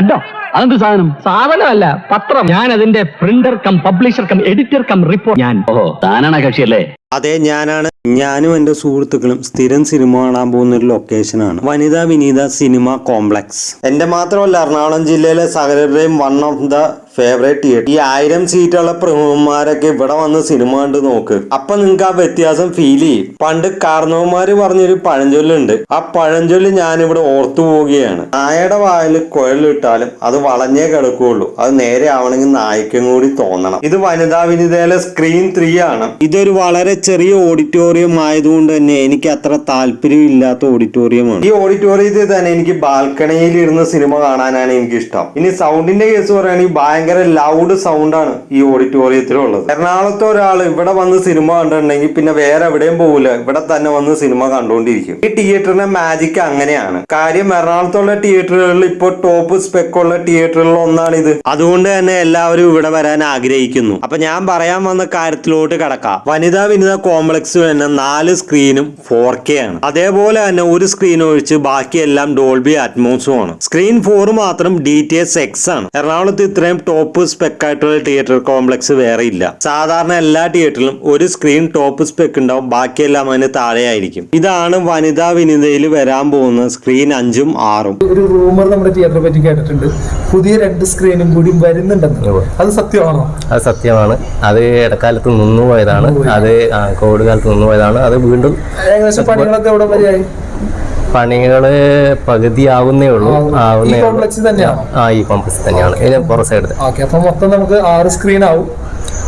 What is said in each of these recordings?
കേട്ടോ അതെന്ത് സാധനം? സാധനമല്ല പത്രം. ഞാൻ അതിന്റെ printer cum publisher cum editor cum report ഞാൻ. ഓഹോ താനാണ് കക്ഷിയല്ലേ? അതെ ഞാനാണ്. ഞാനും എന്റെ സുഹൃത്തുക്കളും സ്ഥിരം സിനിമ കാണാൻ പോകുന്ന ഒരു ലൊക്കേഷനാണ് വനിതാ വിനീത സിനിമ കോംപ്ലക്സ്. എന്റെ മാത്രമല്ല എറണാകുളം ജില്ലയിലെ സകലരുടെയും one of the favourite theatre ഈ ആയിരം സീറ്റുള്ള പ്രമുഖന്മാരൊക്കെ ഇവിടെ വന്ന് സിനിമ കണ്ട് നോക്ക്. അപ്പൊ നിങ്ങൾക്ക് ആ വ്യത്യാസം ഫീൽ ചെയ്യും. പണ്ട് കാർണവന്മാര് പറഞ്ഞൊരു പഴഞ്ചൊല്ലുണ്ട്. ആ പഴഞ്ചൊല്ല് ഞാനിവിടെ ഓർത്തു പോവുകയാണ്. നായയുടെ വായിൽ കുഴലിട്ടാലും അത് വളഞ്ഞേ കിടക്കുകയുള്ളൂ. അത് നേരെ ആവണമെങ്കിൽ നായ്ക്കും കൂടി തോന്നണം. ഇത് വനിതാ വിനിതയിലെ സ്ക്രീൻ ത്രീ ആണ്. ഇതൊരു വളരെ ചെറിയ ഓഡിറ്റോറിയം ആയതുകൊണ്ട് തന്നെ എനിക്ക് അത്ര താല്പര്യം ഇല്ലാത്ത ഓഡിറ്റോറിയമാണ് ഈ ഓഡിറ്റോറിയത്തിൽ തന്നെ എനിക്ക് ബാൽക്കണിയിൽ ഇരുന്ന് സിനിമ കാണാനാണ് എനിക്ക് ഇഷ്ടം ഇനി സൗണ്ടിന്റെ കേസ് പറയുകയാണെങ്കിൽ ഭയങ്കര ലൗഡ് സൗണ്ടാണ് ഈ ഓഡിറ്റോറിയത്തിലുള്ളത് എറണാകുളത്തെ ഒരാൾ ഇവിടെ വന്ന് സിനിമ കണ്ടിട്ടുണ്ടെങ്കിൽ പിന്നെ വേറെ എവിടെയും പോകില്ല ഇവിടെ തന്നെ വന്ന് സിനിമ കണ്ടുകൊണ്ടിരിക്കും ഈ തിയേറ്ററിന്റെ മാജിക് അങ്ങനെയാണ്. കാര്യം എറണാകുളത്തുള്ള തിയേറ്ററുകളിൽ ഇപ്പോൾ ടോപ്പ് സ്പെക്കുള്ള തിയേറ്ററുകളിൽ ഒന്നാണ് ഇത് അതുകൊണ്ട് തന്നെ എല്ലാവരും ഇവിടെ വരാൻ ആഗ്രഹിക്കുന്നു. അപ്പൊ ഞാൻ പറയാൻ വന്ന കാര്യത്തിലോട്ട് കിടക്കാം. വനിതാ വിനിത കോംപ്ലക്സ് തന്നെ നാല് സ്ക്രീനും ഫോർ കെ ആണ്. അതേപോലെ തന്നെ ഒരു സ്ക്രീൻ ഒഴിച്ച് ബാക്കിയെല്ലാം ഡോൾബി അറ്റ്മോസും ആണ്. സ്ക്രീൻ ഫോർ മാത്രം ഡി ടി എസ് എക്സ് ആണ്. എറണാകുളത്ത് ഇത്രയും ടോപ്പ് സ്പെക് ആയിട്ടുള്ള തിയേറ്റർ കോംപ്ലക്സ് വേറെ ഇല്ല. സാധാരണ എല്ലാ തിയേറ്ററിലും ഒരു സ്ക്രീൻ ടോപ്പ് സ്പെക് ഉണ്ടാവും ബാക്കിയെല്ലാം അതിന് താഴെയായിരിക്കും. ഇതാണ് വനിതാ വിനിതയിൽ വരാൻ പോകുന്ന സ്ക്രീൻ അഞ്ചും ആറും. ഒരു റൂമർ നമ്മുടെ തിയേറ്ററെ പറ്റി കേട്ടിട്ടുണ്ട്. പുതിയ രണ്ട് സ്ക്രീനും കൂടി വരുന്നുണ്ടെന്ന്. അത് സത്യമാണോ? അത് സത്യമാണ്. അത് ഇടക്കാലത്ത് നിന്നു പോയതാണ്. അത് കോവിഡ് കാലത്ത് നിന്നു പോയതാണ്. അത് വീണ്ടും ഏകദേശം പണികളൊക്കെ എവിടെ വരെയായി? പണികൾ പകുതി ആവുന്നേ. ഉള്ളൂ ആവുന്നേ ഉള്ളൂ. കോംപ്ലക്സിൽ ആ ഈ കോംപ്ലക്സ് തന്നെയാണ്. ഇതിന് പുറം സൈഡ് ഓക്കെ അപ്പൊ മൊത്തം നമുക്ക് ആറ് സ്ക്രീൻ ആവും.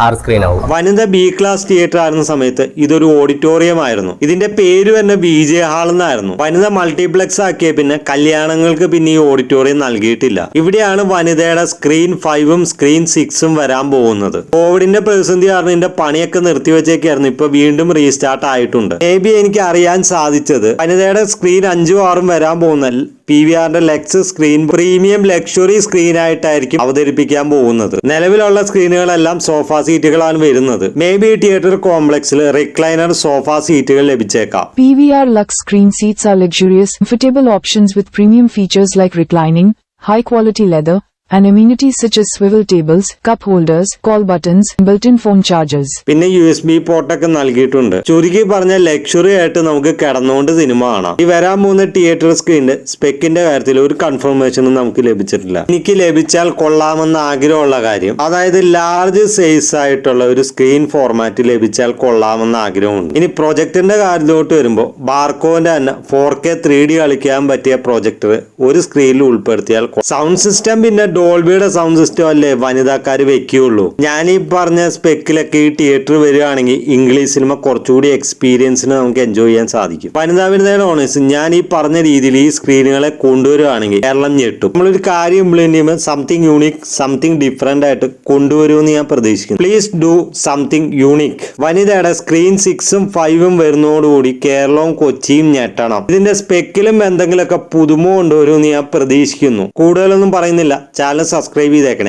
ആറ് സ്ക്രീൻ ആവും വനിത ബി ക്ലാസ് തിയേറ്റർ ആയിരുന്ന സമയത്ത് ഇതൊരു ഓഡിറ്റോറിയം ആയിരുന്നു. ഇതിന്റെ പേര് തന്നെ ബി ജെ ഹാൾ എന്നായിരുന്നു. വനിത മൾട്ടിപ്ലക്സ് ആക്കിയ പിന്നെ കല്യാണങ്ങൾക്ക് പിന്നെ ഈ ഓഡിറ്റോറിയം നൽകിയിട്ടില്ല. ഇവിടെയാണ് വനിതയുടെ സ്ക്രീൻ ഫൈവും സ്ക്രീൻ സിക്സും വരാൻ പോകുന്നത്. കോവിഡിന്റെ പ്രതിസന്ധി കാരണം ഇതിന്റെ പണിയൊക്കെ നിർത്തിവെച്ചേക്കായിരുന്നു. ഇപ്പൊ വീണ്ടും റീസ്റ്റാർട്ട് ആയിട്ടുണ്ട്. മേ ബി എനിക്ക് അറിയാൻ സാധിച്ചത് വനിതയുടെ സ്ക്രീൻ അഞ്ചും ആറും വരാൻ പോകുന്ന പി വി ആറിന്റെ lux screen premium luxury screen ആയിട്ടായിരിക്കും അവതരിപ്പിക്കാൻ പോകുന്നത്. നിലവിലുള്ള സ്ക്രീനുകളെല്ലാം സോഫ സീറ്റുകളാണ് വരുന്നത്. മേ ബി തിയേറ്റർ കോംപ്ലക്സിൽ റിക്ലൈനർ സോഫ സീറ്റുകൾ ലഭിച്ചേക്കാം. P V R lux screen seats are luxurious comfortable options with premium features like reclining high quality leather, and amenities such as swivel tables, cup holders, call buttons, built-in phone chargers. പിന്നെ U S B പോർട്ടൊക്കെ നൽകിയിട്ടുണ്ട്. ചുരുക്കി പറഞ്ഞ luxury ആയിട്ട് നമുക്ക് കിടന്നുകൊണ്ട് cinema കാണാം. ഈ വരാൻ പോകുന്ന തിയേറ്റർ സ്ക്രീനിന്റെ സ്പെക്കിന്റെ കാര്യത്തിൽ ഒരു കൺഫർമേഷനും നമുക്ക് ലഭിച്ചിട്ടില്ല. എനിക്ക് ലഭിച്ചാൽ കൊള്ളാമെന്ന ആഗ്രഹമുള്ള കാര്യം അതായത് ലാർജ് സൈസ് ആയിട്ടുള്ള ഒരു സ്ക്രീൻ ഫോർമാറ്റ് ലഭിച്ചാൽ കൊള്ളാമെന്ന ആഗ്രഹമുണ്ട്. ഇനി പ്രൊജക്ടറിന്റെ കാര്യത്തിലോട്ട് വരുമ്പോൾ ബാർക്കോന്റെ തന്നെ ഫോർ കെ ത്രീ ഡി കളിക്കാൻ പറ്റിയ പ്രൊജക്ടർ ഒരു സ്ക്രീനിൽ ഉൾപ്പെടുത്തിയാൽ സൗണ്ട് സിസ്റ്റം പിന്നെ ഡോൾബിയുടെ സൗണ്ട് സിസ്റ്റം അല്ലേ വനിതാക്കാർ വെക്കുകയുള്ളൂ. ഞാൻ ഈ പറഞ്ഞ സ്പെക്കിലൊക്കെ ഈ തിയേറ്റർ വരികയാണെങ്കിൽ ഇംഗ്ലീഷ് സിനിമ കുറച്ചുകൂടി എക്സ്പീരിയൻസിന് നമുക്ക് എൻജോയ് ചെയ്യാൻ സാധിക്കും. വനിതാ വിനിതയുടെ ഓണേഴ്സ് ഞാൻ ഈ പറഞ്ഞ രീതിയിൽ ഈ സ്ക്രീനുകളെ കൊണ്ടുവരികയാണെങ്കിൽ കേരളം ഞെട്ടും. നമ്മളൊരു കാര്യം ഇംപ്ലിമെന്റ് ചെയ്യുമ്പോൾ സംതിങ് യൂണിക് സംതിങ് ഡിഫറെന്റ് ആയിട്ട് കൊണ്ടുവരുമെന്ന് ഞാൻ പ്രതീക്ഷിക്കുന്നു. പ്ലീസ് ഡു സംതിങ് യൂണിക് വനിതയുടെ സ്ക്രീൻ സിക്സും ഫൈവും വരുന്നതോടുകൂടി കേരളവും കൊച്ചിയും ഞെട്ടണം. ഇതിന്റെ സ്പെക്കിലും എന്തെങ്കിലുമൊക്കെ പുതുമ കൊണ്ടുവരുമെന്ന് ഞാൻ പ്രതീക്ഷിക്കുന്നു. കൂടുതലൊന്നും പറയുന്നില്ല. ചാനൽ സബ്സ്ക്രൈബ് ചെയ്തേക്കണേ.